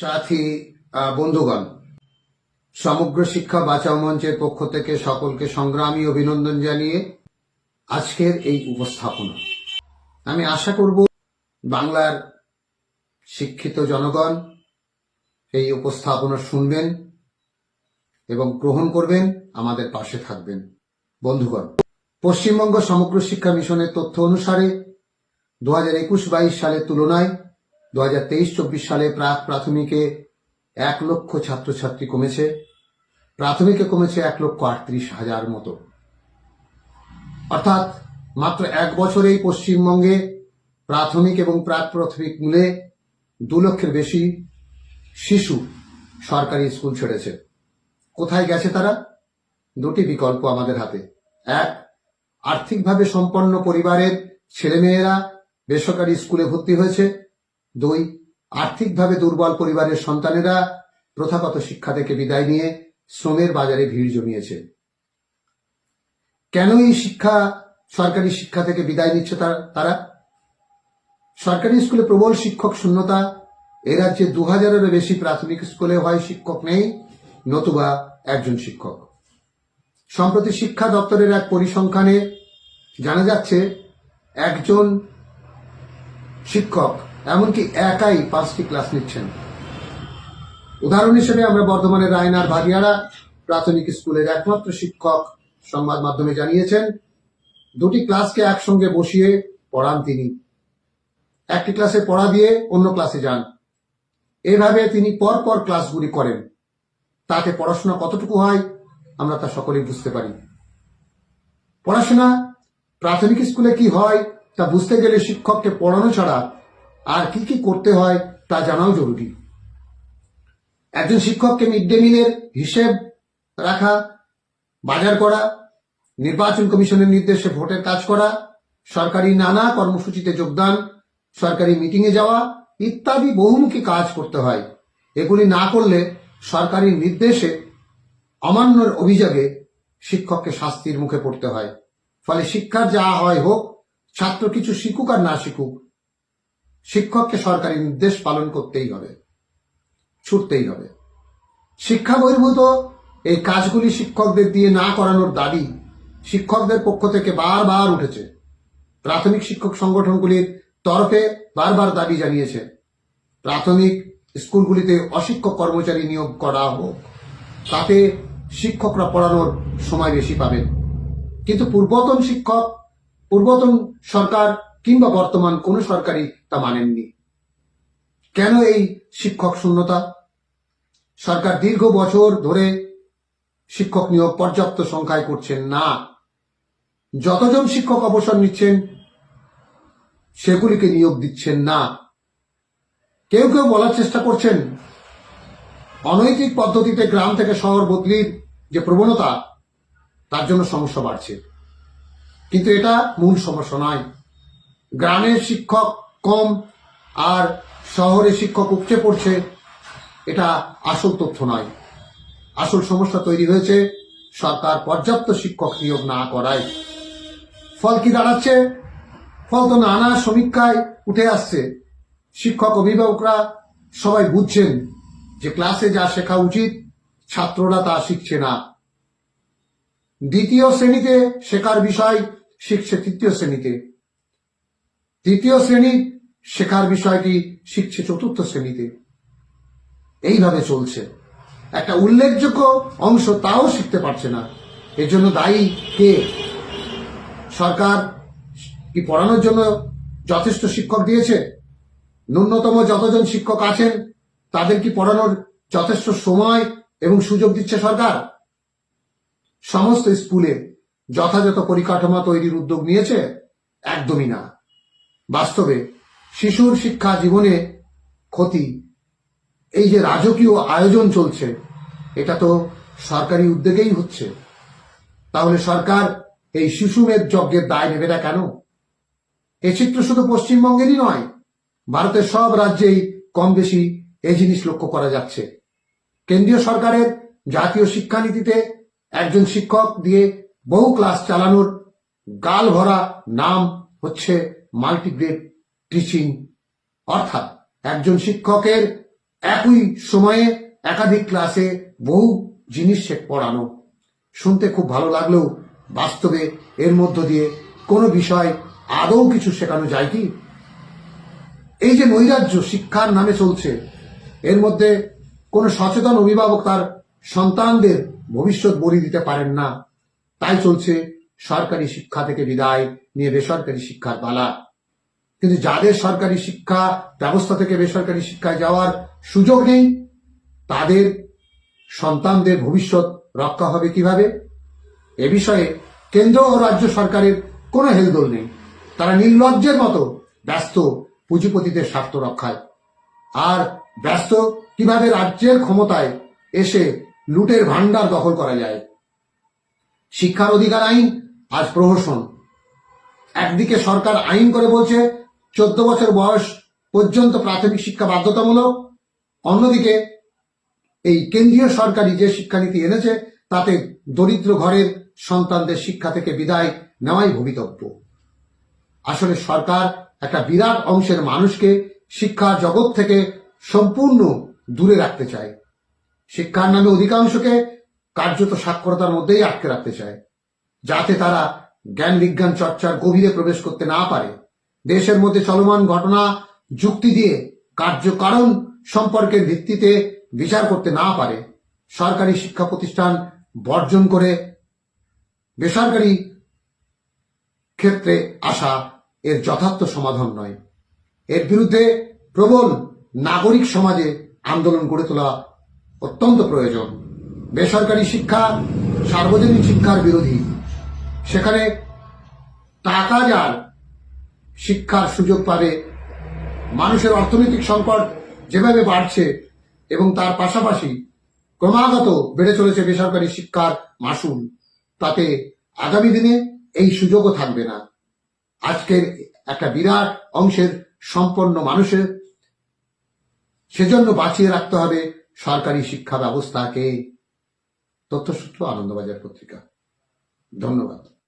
সাথী বন্ধুগণ, সমগ্র শিক্ষা বাঁচাও মঞ্চের পক্ষ থেকে সকলকে সংগ্রামী অভিনন্দন জানিয়ে আজকের এই উপস্থাপনা। আমি আশা করব বাংলার শিক্ষিত জনগণ এই উপস্থাপনা শুনবেন এবং গ্রহণ করবেন, আমাদের পাশে থাকবেন। বন্ধুগণ, পশ্চিমবঙ্গ সমগ্র শিক্ষা মিশনের তথ্য অনুসারে দু হাজার একুশ বাইশ সালের তুলনায় দু হাজার তেইশ চব্বিশ সালে প্রাক প্রাথমিকে এক লক্ষ ছাত্রছাত্রী কমেছে। প্রাথমিকে কমেছে এক লক্ষ আটত্রিশ হাজার মতো। অর্থাৎ মাত্র এক বছরেই পশ্চিমবঙ্গে প্রাথমিক এবং প্রাক প্রাথমিক মিলে দু লক্ষের বেশি শিশু সরকারি স্কুল ছেড়েছে। কোথায় গেছে তারা? দুটি বিকল্প আমাদের হাতে। এক, আর্থিকভাবে সম্পন্ন পরিবারের ছেলেমেয়েরা বেসরকারি স্কুলে ভর্তি হয়েছে। দুই, আর্থিকভাবে দুর্বল পরিবারের সন্তানেরা প্রথাগত শিক্ষা থেকে বিদায় নিয়ে শ্রমের বাজারে ভিড় জমিয়েছে। কেন এই শিক্ষা, সরকারি শিক্ষা থেকে বিদায় নিচ্ছে তারা- সরকারি স্কুলে প্রবল শিক্ষক শূন্যতা, এ রাজ্যে দু হাজারেরও বেশি প্রাথমিক স্কুলে হয় শিক্ষক নেই, নতুবা একজন শিক্ষক। সম্প্রতি শিক্ষা দপ্তরের এক পরিসংখ্যানে জানা যাচ্ছে, একজন শিক্ষক এমনকি একাই পাঁচটি ক্লাস নিচ্ছেন। উদাহরণ হিসেবে আমরা বর্ধমানের রায়নার ভাগিয়ারা প্রাথমিক স্কুলের একমাত্র শিক্ষক সংবাদ মাধ্যমে জানিয়েছেন, দুটি ক্লাসকে একসঙ্গে বসিয়ে পড়ান তিনি। একটি ক্লাসে পড়া দিয়ে অন্য ক্লাসে যান। এভাবে তিনি পর পর ক্লাসগুলি করেন। তাতে পড়াশোনা কতটুকু হয় আমরা তা সকলেই বুঝতে পারি। পড়াশোনা প্রাথমিক স্কুলে কি হয় তা বুঝতে গেলে শিক্ষককে পড়ানো ছাড়া আর কি কি করতে হয় তা জানাও জরুরি। একজন শিক্ষককে মিড ডে মিলের হিসেব রাখা, বাজার করা, নির্বাচন কমিশনের নির্দেশে ভোটের কাজ করা, সরকারি নানা কর্মসূচিতে যোগদান, সরকারি মিটিংয়ে যাওয়া ইত্যাদি বহুমুখী কাজ করতে হয়। এগুলি না করলে সরকারি নির্দেশে অমান্যর অভিযোগে শিক্ষককে শাস্তির মুখে পড়তে হয়। ফলে শিক্ষার যা হয় হোক, ছাত্র কিছু শিখুক আর না শিখুক শিক্ষককে সরকারি নির্দেশ পালন করতেই হবে, ছুটতেই হবে। শিক্ষা বহির্ভূত, এই কাজগুলি শিক্ষকদের দিয়ে না করানোর দাবি শিক্ষকদের পক্ষ থেকে বারবার উঠেছে। প্রাথমিক শিক্ষক সংগঠনগুলির তরফে বারবার দাবি জানিয়েছে, প্রাথমিক স্কুলগুলিতে অশিক্ষক কর্মচারী নিয়োগ করা হোক, তাতে শিক্ষকরা পড়ানোর সময় বেশি পাবেন। কিন্তু পূর্বতন শিক্ষক, পূর্বতন সরকার কিংবা বর্তমান কোন সরকারই তা মানেননি। কেন এই শিক্ষক শূন্যতা? সরকার দীর্ঘ বছর ধরে শিক্ষক নিয়োগ পর্যাপ্ত সংখ্যায় করছেন না। যতজন শিক্ষক অবসর নিচ্ছেন, সেগুলিকে নিয়োগ দিচ্ছেন না। কেউ কেউ বলার চেষ্টা করছেন, অনৈতিক পদ্ধতিতে গ্রাম থেকে শহর বদলির যে প্রবণতা, তার জন্য সমস্যা বাড়ছে। কিন্তু এটা মূল সমস্যা নয়। গ্রামের শিক্ষক কম আর শহরে শিক্ষক উপচে পড়ছে, এটা আসল তথ্য নয়। আসল সমস্যা তৈরি হয়েছে, সরকার পর্যাপ্ত শিক্ষক নিয়োগ না করায়। ফল কি দাঁড়াচ্ছে? ফল তো নানা সমীক্ষায় উঠে আসছে। শিক্ষক, অভিভাবকরা সবাই বুঝছেন যে ক্লাসে যা শেখা উচিত, ছাত্ররা তা শিখছে না। দ্বিতীয় শ্রেণীতে শেখার বিষয় শিখছে তৃতীয় শ্রেণীতে। তৃতীয় শ্রেণি শেখার বিষয়টি শিখছে চতুর্থ শ্রেণীতে। এইভাবে চলছে। একটা উল্লেখযোগ্য অংশ তাও শিখতে পারছে না। এর জন্য দায়ী কে? সরকার কি পড়ানোর জন্য যথেষ্ট শিক্ষক দিয়েছে? ন্যূনতম যতজন শিক্ষক আছেন, তাদের কি পড়ানোর যথেষ্ট সময় এবং সুযোগ দিচ্ছে সরকার? সমস্ত স্কুলে যথাযথ পরিকাঠামো তৈরির উদ্যোগ নিয়েছে? একদমই না। বাস্তবে শিশুর শিক্ষা জীবনে ক্ষতি। এই যে রাজকীয় আয়োজন চলছে, এটা তো সরকারি উদ্যোগেই হচ্ছে। তাহলে সরকার এই শিশুমেধ যজ্ঞের দায় নেবে না কেন? এ চিত্র শুধু পশ্চিমবঙ্গেরই নয়, ভারতের সব রাজ্যেই কম বেশি এই জিনিস লক্ষ্য করা যাচ্ছে। কেন্দ্রীয় সরকারের জাতীয় শিক্ষানীতিতে একজন শিক্ষক দিয়ে বহু ক্লাস চালানোর গাল ভরা নাম হচ্ছে মাল্টিগ্রেড টিচিং, অর্থাৎ একজন শিক্ষকের একই সময়ে একাধিক ক্লাসে বহু জিনিস পড়ানো। শুনতে খুব ভালো লাগলেও বাস্তবে এর মধ্য দিয়ে কোনো বিষয় আদৌ কিছু শেখানো যায় কি? এই যে নৈরাজ্য শিক্ষার নামে চলছে, এর মধ্যে কোনো সচেতন অভিভাবক তার সন্তানদের ভবিষ্যৎ বলি দিতে পারেন না। তাই চলছে সরকারি শিক্ষা থেকে বিদায় নিয়ে বেসরকারি শিক্ষার পালা। কিন্তু যাদের সরকারি শিক্ষা ব্যবস্থা থেকে বেসরকারি শিক্ষায় যাওয়ার সুযোগ নেই, তাদের সন্তানদের ভবিষ্যৎ রক্ষা হবে কীভাবে? এ বিষয়ে কেন্দ্র ও রাজ্য সরকারের কোনো হেলদোল নেই। তারা নির্লজ্জের মতো ব্যস্ত পুঁজিপতিদের স্বার্থ রক্ষায়। আর ব্যস্ত কীভাবে রাজ্যের ক্ষমতায় এসে লুটের ভান্ডার দখল করা যায়? শিক্ষার অধিকার আইন আজ প্রহসন। একদিকে সরকার আইন করে বলছে, চোদ্দ বছর বয়স পর্যন্ত প্রাথমিক শিক্ষা বাধ্যতামূলক। অন্যদিকে এই কেন্দ্রীয় সরকারি যে শিক্ষানীতি এনেছে, তাতে দরিদ্র ঘরের সন্তানদের শিক্ষা থেকে বিদায় নেওয়াই ভবিতব্য। আসলে সরকার একটা বিরাট অংশের মানুষকে শিক্ষা জগৎ থেকে সম্পূর্ণ দূরে রাখতে চায়। শিক্ষার নামে অধিকাংশকে কার্যত সাক্ষরতার মধ্যেই আটকে রাখতে চায়। যাতে তারা জ্ঞান বিজ্ঞান চর্চার গভীরে প্রবেশ করতে না পারে। দেশের মধ্যে চলমান ঘটনা, যুক্তি দিয়ে কার্যকারণ সম্পর্কের ভিত্তিতে বিচার করতে না পারে, সরকারি শিক্ষা প্রতিষ্ঠান বর্জন করে বেসরকারি ক্ষেত্রে আসা এর যথার্থ সমাধান নয়। এর বিরুদ্ধে প্রবল নাগরিক সমাজে আন্দোলন গড়ে তোলা অত্যন্ত প্রয়োজন। বেসরকারি শিক্ষা সার্বজনীন শিক্ষার বিরোধী সেখানে টাকা যার শিক্ষার সুযোগ পাবে, মানুষের অর্থনৈতিক সংকট যেভাবে বাড়ছে এবং তার পাশাপাশি ক্রমাগত বেড়ে চলেছে বেসরকারি শিক্ষার মাসুল, তাতে আগামী দিনে এই সুযোগও থাকবে না। আজকের একটা বিরাট অংশের সম্পন্ন মানুষের সেজন্য বাঁচিয়ে রাখতে হবে সরকারি শিক্ষা ব্যবস্থাকে। তথ্যসূত্র, আনন্দবাজার পত্রিকা। ধন্যবাদ।